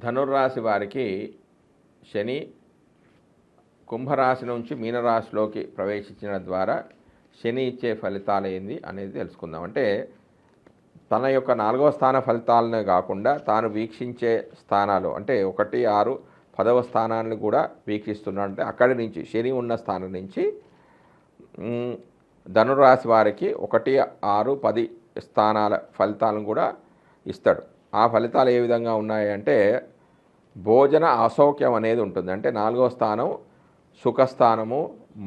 ధనుర్రాశి వారికి శని కుంభరాశి నుంచి మీనరాశిలోకి ప్రవేశించిన ద్వారా శని ఇచ్చే ఫలితాలు ఏంది అనేది తెలుసుకుందాం. అంటే తన యొక్క నాలుగవ స్థాన ఫలితాలనే కాకుండా తాను వీక్షించే స్థానాలు అంటే ఒకటి ఆరు పదవ స్థానాన్ని కూడా వీక్షిస్తున్నాడు. అంటే అక్కడి నుంచి శని ఉన్న స్థానం నుంచి ధనురాశి వారికి ఒకటి ఆరు పది స్థానాల ఫలితాలను కూడా ఇస్తాడు. ఆ ఫలితాలు ఏ విధంగా ఉన్నాయి అంటే భోజన అసౌఖ్యం అనేది ఉంటుంది. అంటే నాలుగో స్థానం సుఖస్థానము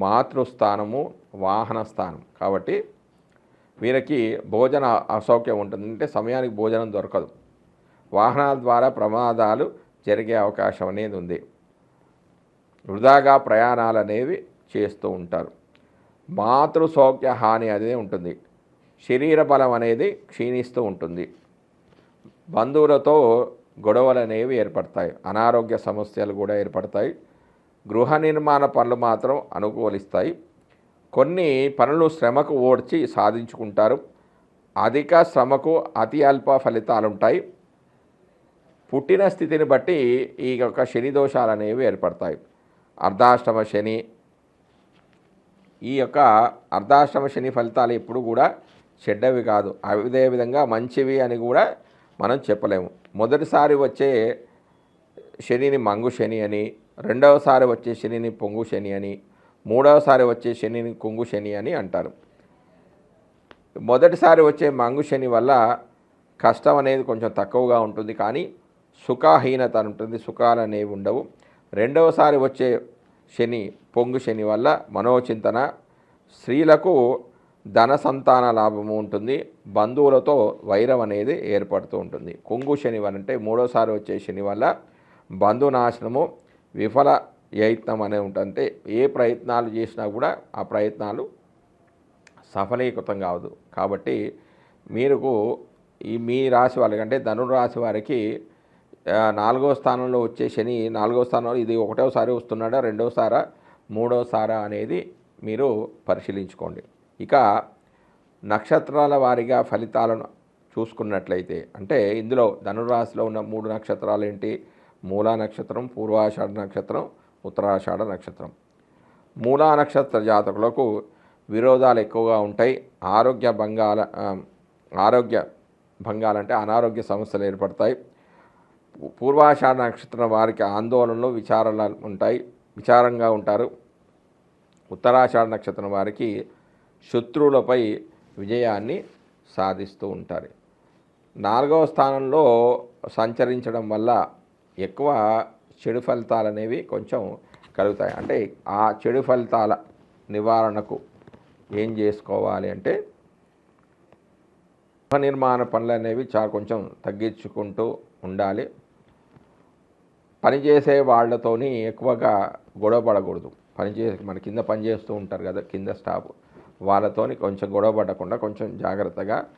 మాతృస్థానము వాహన స్థానం కాబట్టి వీరికి భోజన అసౌఖ్యం ఉంటుంది. అంటే సమయానికి భోజనం దొరకదు. వాహనాల ద్వారా ప్రమాదాలు జరిగే అవకాశం అనేది ఉంది. వృధాగా ప్రయాణాలు అనేవి చేస్తూ ఉంటారు. మాతృ సౌఖ్య హాని అనేది ఉంటుంది. శరీర బలం అనేది క్షీణిస్తూ ఉంటుంది. బంధువులతో గొడవలు అనేవి ఏర్పడతాయి. అనారోగ్య సమస్యలు కూడా ఏర్పడతాయి. గృహ నిర్మాణ పనులు మాత్రం అనుకూలిస్తాయి. కొన్ని పనులు శ్రమకు ఓడ్చి సాధించుకుంటారు. అధిక శ్రమకు అతి అల్ప ఫలితాలు ఉంటాయి పుట్టిన స్థితిని బట్టి ఈ యొక్క శని దోషాలు అనేవి ఏర్పడతాయి. అర్ధాష్టమ శని ఈ యొక్క అర్ధాష్టమ శని ఫలితాలు ఎప్పుడు కూడా చెడ్డవి కాదు. అదే విధంగా మంచివి అని కూడా మనం చెప్పలేము. మొదటిసారి వచ్చే శనిని మంగు శని అని రెండవసారి వచ్చే శనిని పొంగు శని అని మూడవసారి వచ్చే శనిని కొంగు శని అని అంటారు. మొదటిసారి వచ్చే మంగు శని వల్ల కష్టం అనేది కొంచెం తక్కువగా ఉంటుంది. కానీ సుఖహీనత ఉంటుంది సుఖాలు అనేవి ఉండవు. రెండవసారి వచ్చే శని పొంగు శని వల్ల మనోచింతన స్త్రీలకు ధన సంతాన లాభము ఉంటుంది. బంధువులతో వైరం అనేది ఏర్పడుతూ ఉంటుంది. కుంగు శని అంటే మూడోసారి వచ్చే శని వల్ల బంధునాశనము విఫల యత్నం అనేది ఉంటుంది. ఏ ప్రయత్నాలు చేసినా కూడా ఆ ప్రయత్నాలు సఫలీకృతం కావదు. కాబట్టి మీరు ఈ మీ రాశి వాళ్ళకి అంటే ధనురాశి వారికి నాలుగో స్థానంలో వచ్చే శని నాలుగో స్థానంలో ఇది ఒకటోసారి వస్తున్నాడా రెండోసారా మూడోసారా అనేది మీరు పరిశీలించుకోండి. ఇక నక్షత్రాల వారీగా ఫలితాలను చూసుకున్నట్లయితే అంటే ఇందులో ధనురాశిలో ఉన్న మూడు నక్షత్రాలు ఏంటి? మూలా నక్షత్రం పూర్వాషాఢ నక్షత్రం ఉత్తరాషాఢ నక్షత్రం. మూలా నక్షత్ర జాతకులకు విరోధాలు ఎక్కువగా ఉంటాయి. ఆరోగ్య భంగాల ఆరోగ్య భంగాలంటే అనారోగ్య సమస్యలు ఏర్పడతాయి. పూర్వాషాఢ నక్షత్రం వారికి ఆందోళనలు విచారాలు ఉంటాయి విచారంగా ఉంటారు. ఉత్తరాషాఢ నక్షత్రం వారికి శత్రువులపై విజయాన్ని సాధిస్తూ ఉంటారు. నాలుగవ స్థానంలో సంచరించడం వల్ల ఎక్కువ చెడు ఫలితాలు అనేవి కొంచెం కలుగుతాయి. అంటే ఆ చెడు ఫలితాల నివారణకు ఏం చేసుకోవాలి అంటే గృహ నిర్మాణ పనులు అనేవి చాలా కొంచెం తగ్గించుకుంటూ ఉండాలి. పనిచేసే వాళ్ళతోని ఎక్కువగా గొడవ పడకూడదు. పనిచేసే మన కింద పని చేస్తూ ఉంటారు కదా కింద స్టాఫ్. వాళ్ళతోని కొంచెం గొడవ పడకుండా కొంచెం జాగ్రత్తగా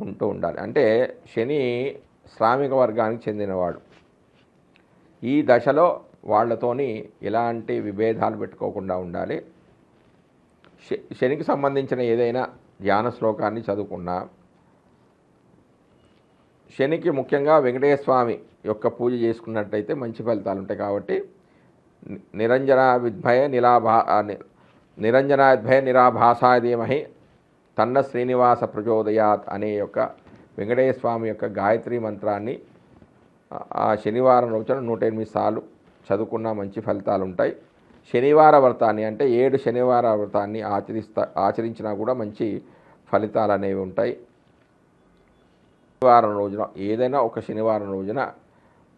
ఉంటూ ఉండాలి. అంటే శని శ్రామిక వర్గానికి చెందినవాడు. ఈ దశలో వాళ్ళతోని ఎలాంటి విభేదాలు పెట్టుకోకుండా ఉండాలి. శ- శనికి సంబంధించిన ఏదైనా ధ్యాన శ్లోకాన్ని చదువుకున్నా శనికి ముఖ్యంగా వెంకటేశ్వర స్వామి యొక్క పూజ చేసుకున్నట్టయితే మంచి ఫలితాలు ఉంటాయి కాబట్టి నిరంజన విద్భయ నిలాభా నిరంజనాద్భయ ని- నిరాభాసాయ ధీమహి తన్న శ్రీనివాస ప్రచోదయాత్ అనే యొక్క వెంకటేశ్వర స్వామి యొక్క గాయత్రి మంత్రాన్ని ఆ- ఆ శనివారం రోజున నూట ఎనిమిది సార్లు చదువుకున్న మంచి ఫలితాలు ఉంటాయి. శనివార వ్రతాన్ని అంటే ఏడు శనివార వ్రతాన్ని ఆచరిస్తా ఆచరించినా కూడా మంచి ఫలితాలు అనేవి ఉంటాయి. శనివారం రోజున ఏదైనా ఒక శనివారం రోజున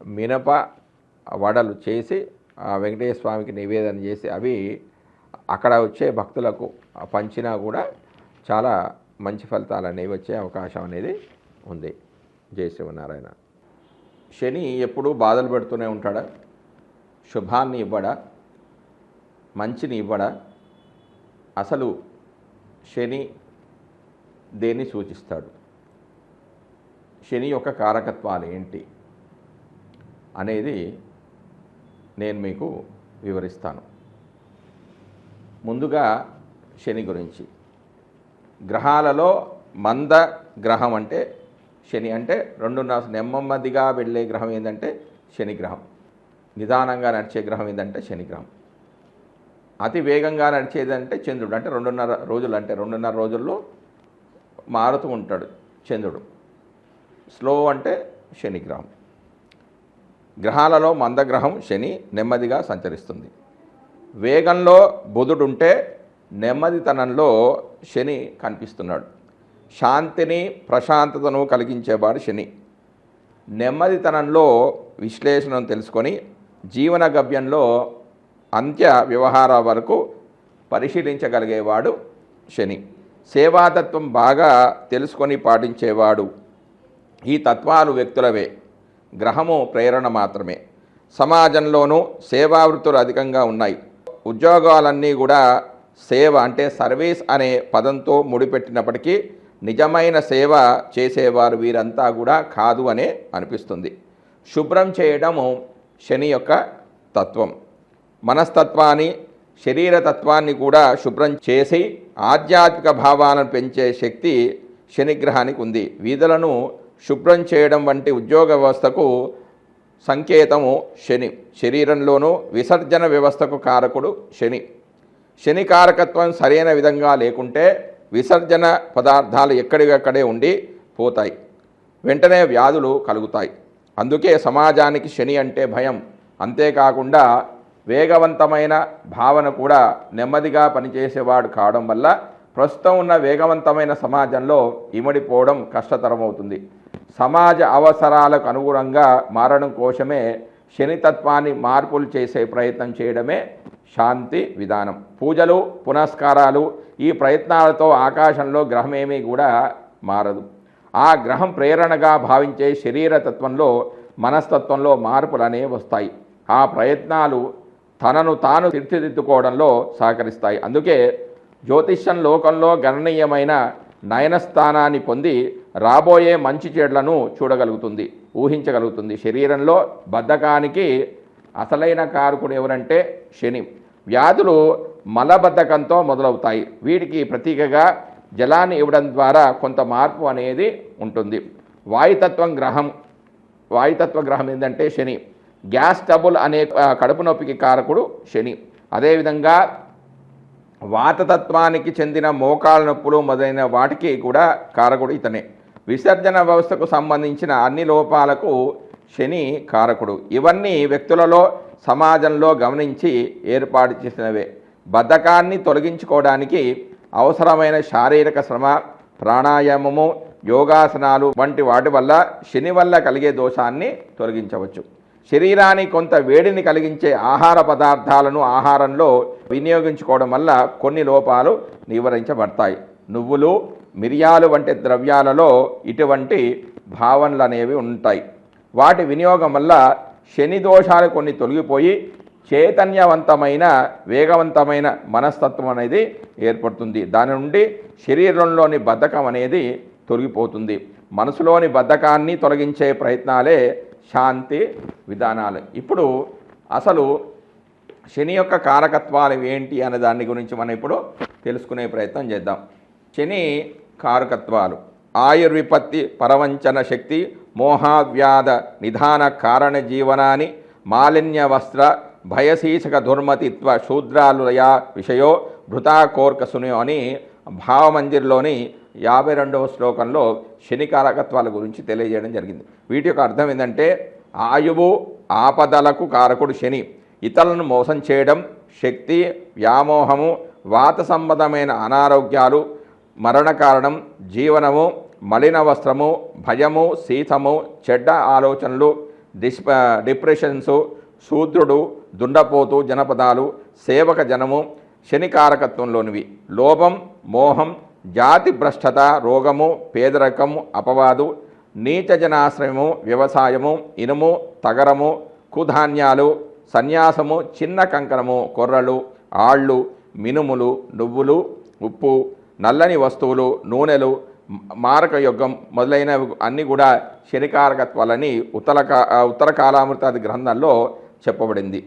మినప వడలు చేసి ఆ వెంకటేశ్వర స్వామికి నివేదన చేసి అవి అక్కడ వచ్చే భక్తులకు పంచినా కూడా చాలా మంచి ఫలితాలు అనేవి వచ్చే అవకాశం అనేది ఉంది. జయ శివనారాయణ శని ఎప్పుడూ బాధలు పెడుతూనే ఉంటాడా? శుభాన్ని ఇవ్వడా? మంచిని ఇవ్వడా? అసలు శని దేన్ని సూచిస్తాడు? శని యొక్క కారకత్వాలు ఏంటి అనేది నేను మీకు వివరిస్తాను. ముందుగా శని గురించి. గ్రహాలలో మంద గ్రహం అంటే శని అంటే రెండున్నర నెమ్మదిగా వెళ్ళే గ్రహం ఏంటంటే శనిగ్రహం నిదానంగా నడిచే గ్రహం ఏంటంటే శనిగ్రహం అతి వేగంగా నడిచేదంటే చంద్రుడు. అంటే రెండున్నర రోజులు అంటే రెండున్నర రోజుల్లో మారుతూ ఉంటాడు చంద్రుడు. స్లో అంటే శనిగ్రహం గ్రహాలలో మందగ్రహం శని నెమ్మదిగా సంచరిస్తుంది. వేగంలో బుధుడుంటే నెమ్మదితనంలో శని కనిపిస్తున్నాడు. శాంతిని ప్రశాంతతను కలిగించేవాడు శని. నెమ్మదితనంలో విశ్లేషణను తెలుసుకొని జీవన గవ్యంలో అంత్య వ్యవహార వరకు పరిశీలించగలిగేవాడు శని. సేవాతత్వం బాగా తెలుసుకొని పాటించేవాడు ఈ తత్వాలు వ్యక్తులవే గ్రహము ప్రేరణ మాత్రమే. సమాజంలోనూ సేవావృత్తులు అధికంగా ఉన్నాయి. ఉద్యోగాలన్నీ కూడా సేవ అంటే సర్వీస్ అనే పదంతో ముడిపెట్టినప్పటికీ నిజమైన సేవ చేసేవారు వీరంతా కూడా కాదు అనే అనిపిస్తుంది. శుభ్రం చేయడము శని యొక్క తత్వం. మనస్తత్వాన్ని శరీరతత్వాన్ని కూడా శుభ్రం చేసి ఆధ్యాత్మిక భావాలను పెంచే శక్తి శనిగ్రహానికి ఉంది. వీధులను శుభ్రం చేయడం వంటి ఉద్యోగ వ్యవస్థకు సంకేతము శని. శరీరంలోనూ విసర్జన వ్యవస్థకు కారకుడు శని. శని కారకత్వం సరైన విధంగా లేకుంటే విసర్జన పదార్థాలు ఎక్కడికక్కడే ఉండి పోతాయి. వెంటనే వ్యాధులు కలుగుతాయి. అందుకే సమాజానికి శని అంటే భయం. అంతేకాకుండా వేగవంతమైన భావన కూడా నెమ్మదిగా పనిచేసేవాడు కావడం వల్ల ప్రస్తుతం ఉన్న వేగవంతమైన సమాజంలో ఇమడిపోవడం కష్టతరమవుతుంది. సమాజ అవసరాలకు అనుగుణంగా మారడం కోసమే శనితత్వాన్ని మార్పులు చేసే ప్రయత్నం చేయడమే శాంతి విధానం. పూజలు పునస్కారాలు ఈ ప్రయత్నాలతో ఆకాశంలో గ్రహమేమీ కూడా మారదు. ఆ గ్రహం ప్రేరణగా భావించే శరీరతత్వంలో మనస్తత్వంలో మార్పులు అనేవి వస్తాయి. ఆ ప్రయత్నాలు తనను తాను తీర్చిదిద్దుకోవడంలో సహకరిస్తాయి. అందుకే జ్యోతిష్యం లోకంలో గణనీయమైన నయనస్థానాన్ని పొంది రాబోయే మంచి చెడ్లను చూడగలుగుతుంది ఊహించగలుగుతుంది. శరీరంలో బద్ధకానికి అసలైన కారకుడు ఎవరంటే శని. వ్యాధులు మలబద్ధకంతో మొదలవుతాయి. వీటికి ప్రతీకగా జలాన్ని ఇవ్వడం ద్వారా కొంత మార్పు అనేది ఉంటుంది. వాయుతత్వం గ్రహం. వాయుతత్వ గ్రహం ఏంటంటే శని. గ్యాస్ టబుల్ అనే కడుపు నొప్పికి కారకుడు శని. అదేవిధంగా వాతతత్వానికి చెందిన మోకాళ్ళ నొప్పులు మొదలైన వాటికి కూడా కారకుడు ఇతనే. విసర్జన వ్యవస్థకు సంబంధించిన అన్ని లోపాలకు శని కారకుడు. ఇవన్నీ వ్యక్తులలో సమాజంలో గమనించి ఏర్పాటు చేసినవే. బద్ధకాన్ని తొలగించుకోవడానికి అవసరమైన శారీరక శ్రమ ప్రాణాయామము యోగాసనాలు వంటి వాటి వల్ల శని వల్ల కలిగే దోషాన్ని తొలగించవచ్చు. శరీరానికి కొంత వేడిని కలిగించే ఆహార పదార్థాలను ఆహారంలో వినియోగించుకోవడం వల్ల కొన్ని లోపాలు నివారించబడతాయి. నువ్వులు మిరియాలు వంటి ద్రవ్యాలలో ఇటువంటి భావనలు అనేవి ఉంటాయి. వాటి వినియోగం వల్ల శని దోషాలు కొన్ని తొలగిపోయి చైతన్యవంతమైన వేగవంతమైన మనస్తత్వం అనేది ఏర్పడుతుంది. దాని నుండి శరీరంలోని బద్ధకం అనేది తొలగిపోతుంది. మనసులోని బద్ధకాన్ని తొలగించే ప్రయత్నాలే శాంతి విధానాలు. ఇప్పుడు అసలు శని యొక్క కారకత్వాలు ఏంటి అనే దాని గురించి మనం ఇప్పుడు తెలుసుకునే ప్రయత్నం చేద్దాం. శని కారకత్వాలు. ఆయుర్విపత్తి పరవంచన శక్తి మోహావ్యాధ నిధాన కారణ జీవనాన్ని మాలిన్య వస్త్ర భయశీషక దుర్మతిత్వ శూద్రాలుయ విషయో భృతా కోర్కసును అని భావమందిర్లోని యాభై రెండవ శ్లోకంలో శని కారకత్వాల గురించి తెలియజేయడం జరిగింది. వీటి యొక్క అర్థం ఏంటంటే ఆయువు ఆపదలకు కారకుడు శని. ఇతరులను మోసం చేయడం శక్తి వ్యామోహము వాత సంబంధమైన అనారోగ్యాలు మరణ కారణం జీవనము మలిన వస్త్రము భయము శీతము చెడ్డ ఆలోచనలు డిస్ డిప్రెషన్సు శూద్రుడు దుండపోతు జనపదాలు సేవక జనము శనికారకత్వంలోనివి. లోభం మోహం జాతి భ్రష్టత రోగము పేదరికము అపవాదు నీచ జనాశ్రయము వ్యవసాయము ఇనుము తగరము కుధాన్యాలు సన్యాసము చిన్న కంకణము కొర్రలు ఆళ్ళు మినుములు నువ్వులు ఉప్పు నల్లని వస్తువులు నూనెలు మారక యుగం మొదలైనవి అన్నీ కూడా శనికారకత్వాలని ఉత్తర కా- ఉత్తర కాలామృతాది గ్రంథంలో చెప్పబడింది.